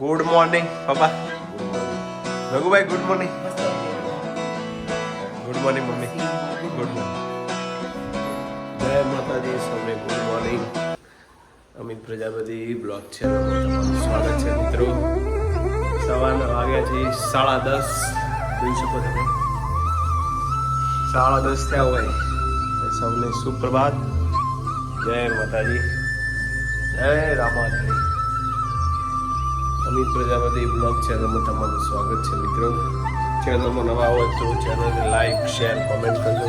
Good morning પપ્પા Raghubhai good morning good morning mummy good morning જય માતાજી, સૌને good morning Amit Prajapati blog છે સ્વાગત છે, મિત્રો. સવારના વાગ્યા છે સાડા દસ. જોઈ શકો તમે. સાડા દસ થયા હોય. સૌને સુપ્રભાત. જય માતાજી. જય રામાધણી અમિત પ્રજાપતિ બ્લોગ ચેનલમાં તમારું સ્વાગત છે મિત્રો. ચેનલમાં નવા હોય તો ચેનલને લાઈક, શેર, કોમેન્ટ કરજો.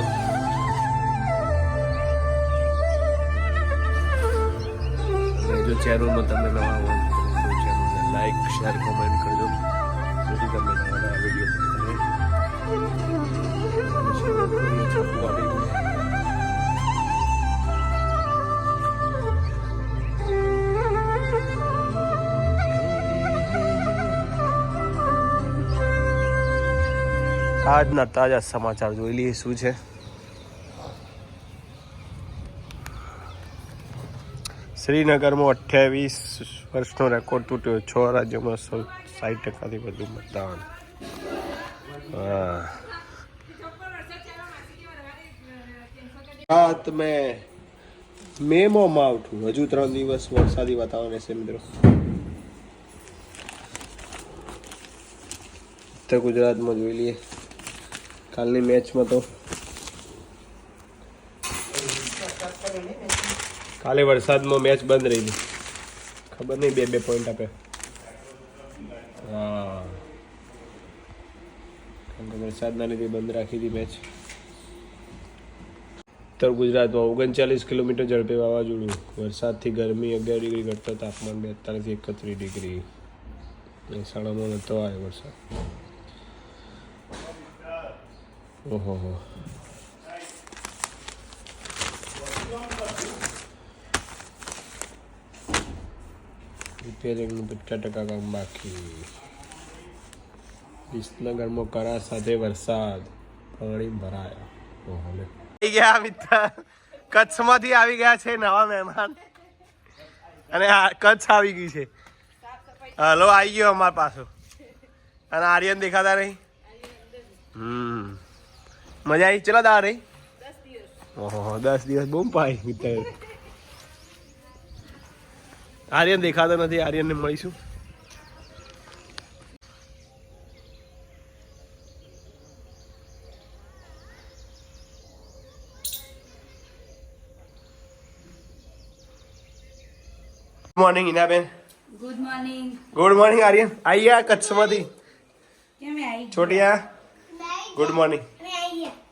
અને જો ચેનલમાં તમે નવા હોય તો ચેનલને લાઈક, શેર, કોમેન્ટ કરજો. જેથી તમે નવા નવા વીડિયો આજના તાજા સમાચાર જોઈ લઈએ શું છે. શ્રીનગરમાં અઠ્યાવીસ વર્ષનો રેકોર્ડ તૂટ્યો, છ રાજ્યોમાં સાઠ ટકાથી વધુ મતદાન. રાત મેં મેમોમાં આવઠું હજુ ત્રણ દિવસ વરસાદી વાતાવરણ રહેશે મિત્રો. ઉત્તર ગુજરાતમાં જોઈ લઈએ. કાલની મેચમાં તો. કાલે વરસાદમાં મેચ બંધ રહી ખબર નહીં બે બે પોઈન્ટ આપે. હા. કારણ કે વરસાદના લીધે બંધ રાખી હતી મેચ. ઉત્તર ગુજરાતમાં ઓગણચાલીસ કિલોમીટર ઝડપે વાવાઝોડું. વરસાદથી ગરમી અગિયાર ડિગ્રી ઘટતો તાપમાન બેતાલીસથી એકત્રીસ ડિગ્રી. મહેસાણામાં નહોતો આવ્યો વરસાદ. ઓહો. રિપેરિંગનું પચાસ ટકા કામ બાકી. વિસનગરમાં કરા સાથે વરસાદ. પાણી ભરાયા. ઓહો ગયા મિત્ર. કચ્છમાંથી આવી ગયા છે નવા મહેમાન. અને કચ્છ આવી ગઈ છે. હલો, આવી ગયો અમારા પાછો. અને આર્યન દેખાતા નહીં? હમ. મજા આવી? ચલા દા રહી? ઓહો દસ દિવસ બૂમ પાય મિત્ર આર્યન દેખાતો નથી આર્યનને મળીશું. Good morning Inaben good morning good morning Aryan. આઈયા કચ્છમાંથી? કેમ આવી છોટિયા? ગુડ મોર્નિંગ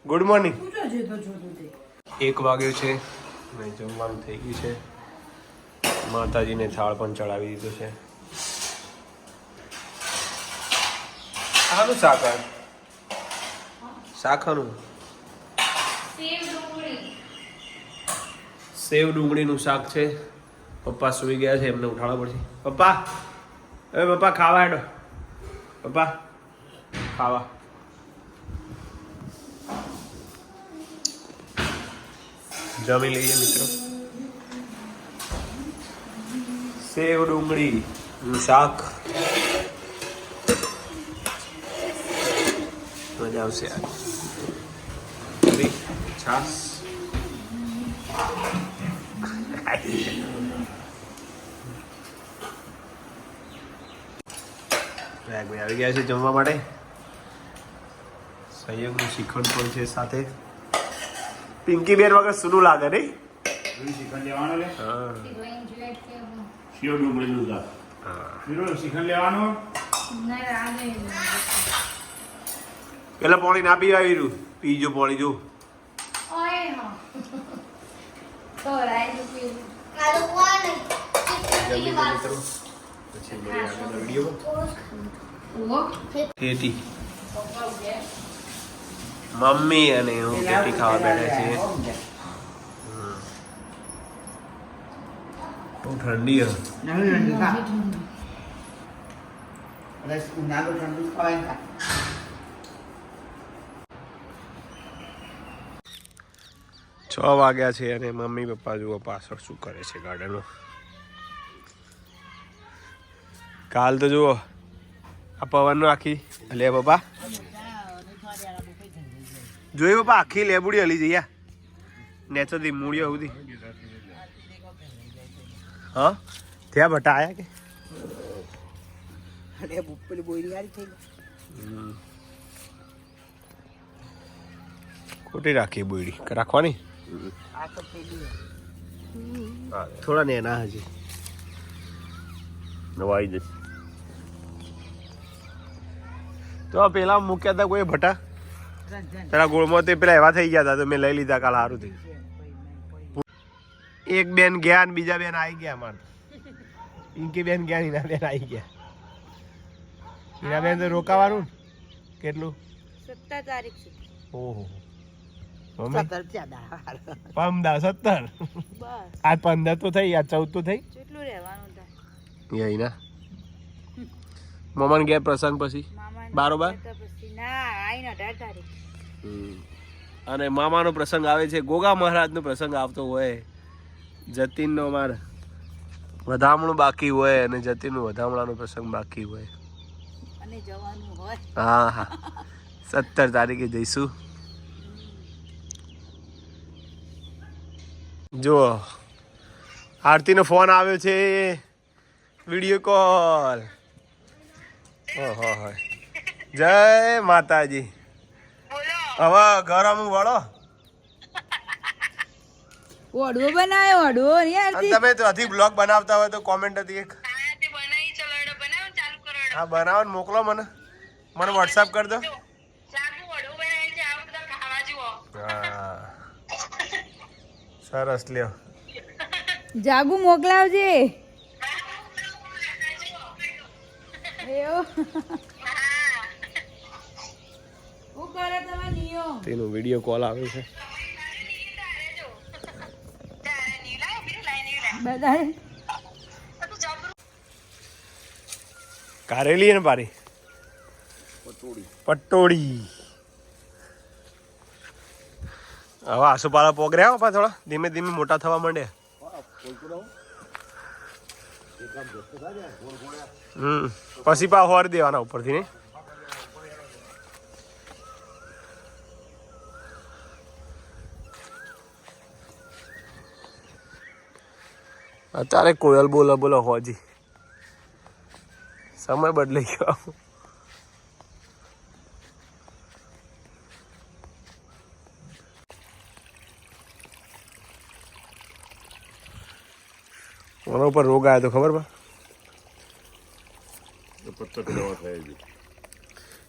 ગુડ મોર્નિંગ એક વાગ્યો છે. અને જમવાનું થઈ ગયું છે. માતાજીને થાળ પણ ચડાવી દીધો છે. આનું શાક આ? શાકનું? સેવ ડુંગળીનું શાક છે. પપ્પા સુઈ ગયા છે એમને ઉઠાડવા પડશે. પપ્પા એ પપ્પા ખાવા હેડો. પપ્પા ખાવા. જમી લઈએ મિત્રો. સેવ ડુંગળી શાક. મજા આવશે છાસ આવી ગયા છે જમવા માટે. સહયોગનું શિખંડ પણ છે સાથે. પિંકી બેન વગર સુનું લાગે નહીં? શ્રીખંડ લેવાનો લે? હા. શિવ ડુંગળીનું શાક હા. શીરો શ્રીખંડ લેવાનો? પેલા પાણી ના પીવા આવ્યું પીજો પાણી જો. પછી મમ્મી અને હું કેટલી ખાવા બેઠા છીએ. બહુ ઠંડી છ વાગ્યા છે અને મમ્મી પપ્પા જુઓ પાછળ શું કરે છે ગાર્ડનમાં. કાલ તો જુઓ આ પવનનો આખી લે બાપા જોયું બાપા આખી લેબુડી હલી જઈએ. નેચરથી મૂળીઓ સુધી. હા? ત્યાં ભટ્ટા આયા કે? ખોટી રાખી બોયડી. રાખવાની? થોડા ને નેના હજી. નવાઈ જશે. તો આ પેલા મૂક્યા હતા કોઈ ભટા રંજન પેલા ગોળમાં તે પેલા એવા થઈ ગયા હતા તો મેં લઈ લીધા કાલ સારું થયું એક બેન ગયા ને બીજા બેન આવી ગયા અમારે ઇન્કી બેન ગયા હિના બેન આવી ગયા. હિના બેન તો રોકાવાનું ને? કેટલું? સત્તર તારીખ સુધી. ઓહો. પંદર સત્તર? બસ. આજ પંદર તો થઈ આજ ચૌદ તો થઈ? કેટલું રહેવાનું થાય ના મમન ગયા પ્રસંગ પછી? બારોબાર? અને મામાનો પ્રસંગ આવે છે. ગોગા મહારાજનો પ્રસંગ આવતો હોય. જતીનનો અમાર વધામણું બાકી હોય અને જતીનનું વધામણાનો પ્રસંગ બાકી હોય. અને જવાનું હોય. હા હા. સત્તર તારીખે જઈશું. જુઓ. આરતીનો ફોન આવ્યો છે. Video call. ઓહો હો. જય માતાજી. હવે ઘર અમુક વળો. ઓડવો બનાવ્યો ઓડવો યાર તમે તો હજી બ્લોગ બનાવતા હોય તો કોમેન્ટ હતી એક. હા બનાવો ને મોકલો મને. મને વોટ્સઅપ કરી દો. હા. સરસ લ્યો. જાગુ મોકલાવજે. તેનો વીડિયો કોલ આવે છે. કારેલી ને પારી પટોળી. હવે આસુપાલા પોગર્યા હો પા થોડા? ધીમે ધીમે મોટા થવા માંડે હમ, પછી પા હોર દેવાના ઉપરથી ને અત્યારે કોયલ બોલો બોલો હોજી. સમય બદલાઈ ગયો. કોના ઉપર રોગ આવ્યો તો ખબર પા?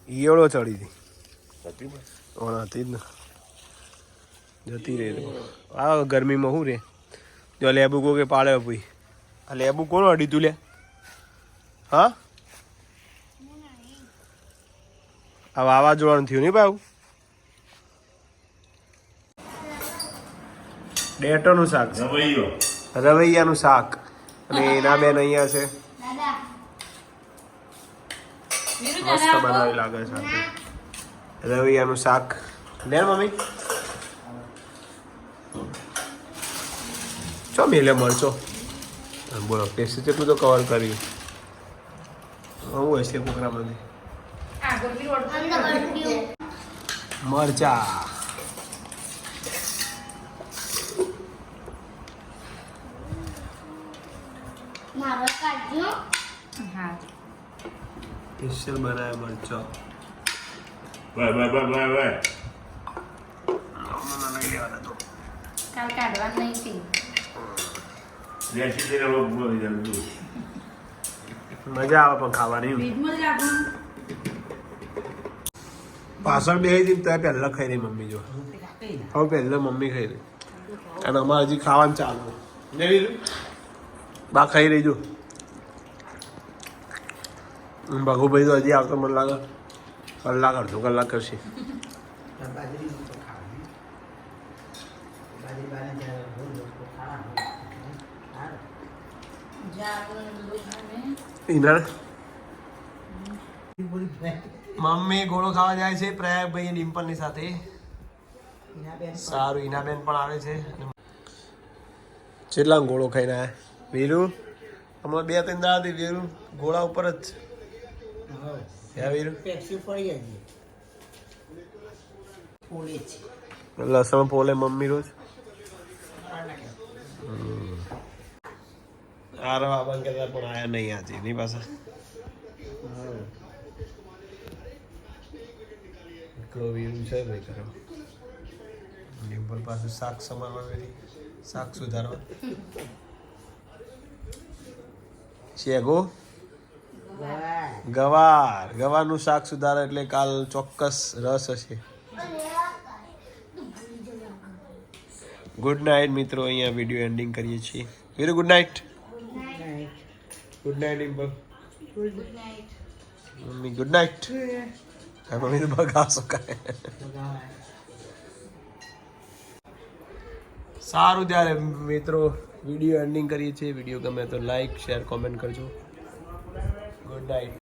ઈયળો ચડી હતી. ઓના હતી જ ને. જતી રહી આ ગરમીમાં શું રે? જો લેબુ કો કે પાડે ભાઈ. આ લેબુ કોણ અડી તું લે? હા? આ વાવાઝોડાનું થયું નહીં ભાઈ ડેટોનું શાક રવૈયાનું શાક. અને એના બેન અહીંયા છે. મસ્ત બનાવી લાગે છે રવિયાનું શાક. લે મમ્મી? ચો મેલે મરચો? હા, બોલો ટેસ્ટ જેટલું તો કવર કર્યું. હું હશે કોકરામાંથી. મરચા. હા. સ્પેશિયલ કાલ કાઢવા નહીં બોલી મજા આવે પણ ખાવાની. પાછળ બે હતી તો પહેલા ખાઈ રહી મમ્મી જો. હવે પહેલા મમ્મી ખાઈ રહી. અને અમારે હજી ખાવાનું ચાલુ. બીજું બા ખાઈ રહીજો ભાગુભાઈ તો હજી આવતો મને લાગે કલાક, અડધો કલાક કરશે. મમ્મી ગોળો ખાવા જાય છે પ્રયાગભાઈ ડિમ્પલની સાથે. સારું, ઈનાબેન પણ આવે છે. કેટલા ગોળો ખાઈને આયા? વીરુ હમણાં બે ત્રણ દાડાથી વીરુ ઘોડા ઉપર જ હા હે વીર છે. છે લસણ પોલે મમ્મી રોજ. આરો આબન કહેતા પણ આયા નહીં આજે એની પાસે એકલો વીરું છે ભાઈ કરો ડિમ્પલ પાસે શાક સમારવા શાક સુધારવા. શેગો ગવાર. ગવારનું શાક સુધારા એટલે કાલ ચોક્કસ રસ હશે. ગુડ નાઇટ મિત્રો અહીંયા વીડિયો એન્ડિંગ કરીએ છીએ. Veeru good night good night Dimple mummy good night મમ્મી તો બગાવશો કાંઈ? સારું ત્યારે મિત્રો. વીડિયો એન્ડિંગ કરીએ છીએ. વીડિયો ગમે તો લાઈક શેર કોમેન્ટ કરજો. Good night